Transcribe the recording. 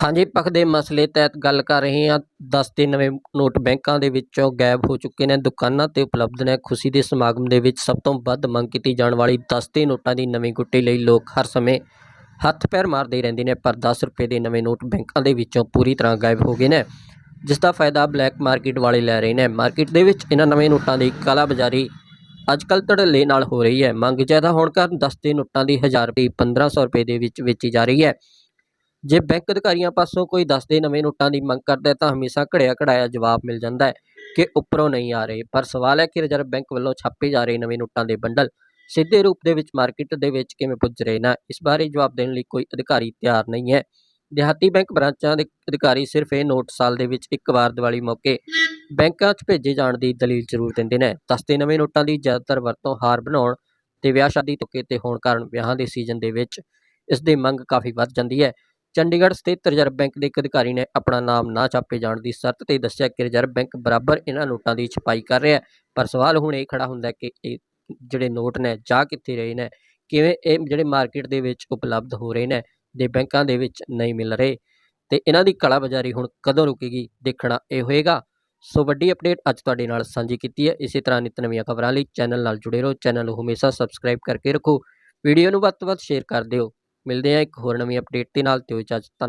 ਹਾਂਜੀ, ਪੱਖ ਦੇ ਮਸਲੇ ਤਹਿਤ ਗੱਲ ਕਰ ਰਹੇ ਹਾਂ। 10 ਦੇ ਨਵੇਂ ਨੋਟ ਬੈਂਕਾਂ ਦੇ ਵਿੱਚੋਂ ਗਾਇਬ ਹੋ ਚੁੱਕੇ ਨੇ, ਦੁਕਾਨਾਂ ਤੇ ਉਪਲਬਧ ਨੇ। ਖੁਸ਼ੀ ਦੇ ਸਮਾਗਮ ਦੇ ਵਿੱਚ ਸਭ ਤੋਂ ਵੱਧ ਮੰਗ ਕੀਤੀ ਜਾਣ ਵਾਲੀ 10 ਦੇ ਨੋਟਾਂ ਦੀ ਨਵੀਂ ਗੁੱਟੀ ਲਈ ਲੋਕ ਹਰ ਸਮੇਂ ਹੱਥ ਪੈਰ ਮਾਰਦੇ ਰਹਿੰਦੇ ਨੇ, ਪਰ 10 ਰੁਪਏ ਦੇ ਨਵੇਂ ਨੋਟ ਬੈਂਕਾਂ ਦੇ ਵਿੱਚੋਂ ਪੂਰੀ ਤਰ੍ਹਾਂ ਗਾਇਬ ਹੋ ਗਏ ਨੇ, ਜਿਸ ਦਾ ਫਾਇਦਾ ਬਲੈਕ ਮਾਰਕੀਟ ਵਾਲੇ ਲੈ ਰਹੇ ਨੇ। ਮਾਰਕੀਟ ਦੇ ਵਿੱਚ ਇਹਨਾਂ ਨਵੇਂ ਨੋਟਾਂ ਦੀ ਕਾਲਾ ਬਾਜ਼ਾਰੀ ਅੱਜ ਕੱਲ੍ਹ ਧੜੱਲੇ ਨਾਲ ਹੋ ਰਹੀ ਹੈ। ਮੰਗ ਜ਼ਿਆਦਾ ਹੋਣ ਕਾਰਨ 10 ਦੇ ਨੋਟਾਂ ਦੀ 1000 ਰੁਪਏ 1500 ਰੁਪਏ ਦੇ ਵਿੱਚ ਵੇਚੀ ਜਾ ਰਹੀ ਹੈ। ਜੇ ਬੈਂਕ ਅਧਿਕਾਰੀਆਂ ਪਾਸੋਂ ਕੋਈ 10 ਦੇ ਨਵੇਂ ਨੋਟਾਂ ਦੀ ਮੰਗ ਕਰਦਾ ਹੈ ਤਾਂ ਹਮੇਸ਼ਾ ਘੜਿਆ ਘੜਾਇਆ ਜਵਾਬ ਮਿਲ ਜਾਂਦਾ ਹੈ ਕਿ ਉੱਪਰੋਂ ਨਹੀਂ ਆ ਰਹੇ। ਪਰ ਸਵਾਲ ਹੈ ਕਿ ਰਿਜ਼ਰਵ ਬੈਂਕ ਵੱਲੋਂ ਛਾਪੇ ਜਾ ਰਹੇ ਨਵੇਂ ਨੋਟਾਂ ਦੇ ਬੰਡਲ ਸਿੱਧੇ ਰੂਪ ਦੇ ਵਿੱਚ ਮਾਰਕੀਟ ਦੇ ਵਿੱਚ ਕਿਵੇਂ ਪੁੱਜ ਰਹੇ ਨੇ, ਇਸ ਬਾਰੇ ਜਵਾਬ ਦੇਣ ਲਈ ਕੋਈ ਅਧਿਕਾਰੀ ਤਿਆਰ ਨਹੀਂ ਹੈ। ਦਿਹਾਤੀ ਬੈਂਕ ਬ੍ਰਾਂਚਾਂ ਦੇ ਅਧਿਕਾਰੀ ਸਿਰਫ ਇਹ ਨੋਟ ਸਾਲ ਦੇ ਵਿੱਚ ਇੱਕ ਵਾਰ ਦੀਵਾਲੀ ਮੌਕੇ ਬੈਂਕਾਂ 'ਚ ਭੇਜੇ ਜਾਣ ਦੀ ਦਲੀਲ ਜ਼ਰੂਰ ਦਿੰਦੇ ਨੇ। ਦਸਤੇ ਨਵੇਂ ਨੋਟਾਂ ਦੀ ਜ਼ਿਆਦਾਤਰ ਵਰਤੋਂ ਹਾਰ ਬਣਾਉਣ ਤੇ ਵਿਆਹ ਸ਼ਾਦੀ ਤੁਕੇ ਤੇ ਹੋਣ ਕਾਰਨ ਵਿਆਹਾਂ ਦੇ ਸੀਜ਼ਨ ਦੇ ਵਿੱਚ ਇਸ ਦੀ ਮੰਗ ਕਾਫੀ ਵੱਧ ਜਾਂਦੀ ਹੈ। ਚੰਡੀਗੜ੍ਹ ਸਥਿਤ ਰਿਜ਼ਰਵ ਬੈਂਕ ਦੇ ਇੱਕ ਅਧਿਕਾਰੀ ਨੇ ਆਪਣਾ ਨਾਮ ਨਾ ਛਾਪੇ ਜਾਣ ਦੀ ਸ਼ਰਤ ਤੇ ਦੱਸਿਆ ਕਿ ਰਿਜ਼ਰਵ ਬੈਂਕ ਬਰਾਬਰ ਇਹਨਾਂ ਨੋਟਾਂ ਦੀ ਛਪਾਈ ਕਰ ਰਿਹਾ ਪਰ ਸਵਾਲ ਹੁਣ ਇਹ ਖੜਾ ਹੁੰਦਾ ਕਿ ਇਹ ਜਿਹੜੇ ਨੋਟ ਨੇ, ਜਾ ਕਿੱਥੇ ਰਹੇ ਨੇ? ਕਿਵੇਂ ਇਹ ਜਿਹੜੇ ਮਾਰਕੀਟ ਦੇ ਵਿੱਚ ਉਪਲਬਧ ਹੋ ਰਹੇ ਨੇ, ਦੇ ਬੈਂਕਾਂ ਦੇ ਵਿੱਚ ਨਹੀਂ ਮਿਲ ਰਹੇ? ਤੇ ਇਹਨਾਂ ਦੀ ਕਾਲਾ ਬਾਜ਼ਾਰੀ ਹੁਣ ਕਦੋਂ ਰੁਕੇਗੀ? ਦੇਖਣਾ ਇਹ ਹੋਏਗਾ। ਸੋ ਵੱਡੀ ਅਪਡੇਟ ਅੱਜ ਤੁਹਾਡੇ ਨਾਲ ਸਾਂਝੀ ਕੀਤੀ ਹੈ। ਇਸੇ ਤਰ੍ਹਾਂ ਨਿਤ ਨਵੀਆਂ ਖਬਰਾਂ ਲਈ ਚੈਨਲ ਨਾਲ ਜੁੜੇ ਰਹੋ। ਚੈਨਲ ਨੂੰ ਹਮੇਸ਼ਾ ਸਬਸਕ੍ਰਾਈਬ ਕਰਕੇ ਰੱਖੋ। ਵੀਡੀਓ ਨੂੰ ਵੱਧ ਤੋਂ ਵੱਧ ਸ਼ੇਅਰ ਕਰ ਦਿਓ। ਮਿਲਦੇ ਹਾਂ ਇੱਕ ਹੋਰ ਨਵੀਂ ਅਪਡੇਟ ਦੇ ਨਾਲ ਤੇ ਇਜਾਜ਼ਤ ਧੰਨ